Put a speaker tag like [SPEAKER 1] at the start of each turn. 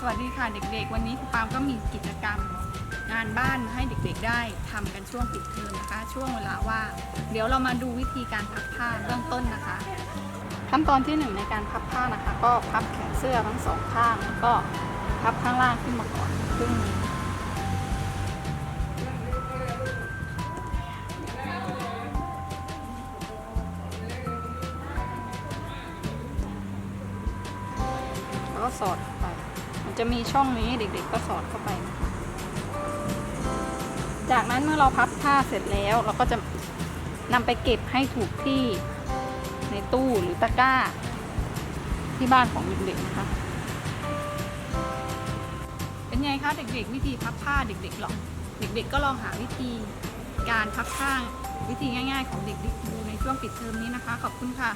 [SPEAKER 1] สวัสดีค่ะเด็กๆ วันนี้ครูปามก็มีกิจกรรมงานบ้านให้เด็กๆ ได้ทำกันช่วงปิดเทอมนะคะ ช่วงเวลาว่างเดี๋ยวเรามาดูวิธีการพับผ้าเบื้องต้นนะคะ ขั้นตอนที่หนึ่งในการพับผ้านะคะ ก็พับแขนเสื้อทั้งสองข้างแล้วก็พับข้างล่างขึ้นมาก่อนครึ่งนึงแล้วก็สอดไป จะมีช่องนี้เด็กๆก็สอดเข้าไป จากนั้นเมื่อเราพับผ้าเสร็จแล้วเราก็จะนำไปเก็บให้ถูกที่ในตู้หรือตะกร้า ที่บ้านของเด็กๆนะคะเป็นไงคะเด็กๆ วิธีพับผ้าเด็กๆหรอเด็กๆก็ลองหาวิธีการพับผ้าวิธีง่าย ๆ ของเด็กๆดูในช่วงปิดเทอมนี้นะคะ ขอบคุณค่ะ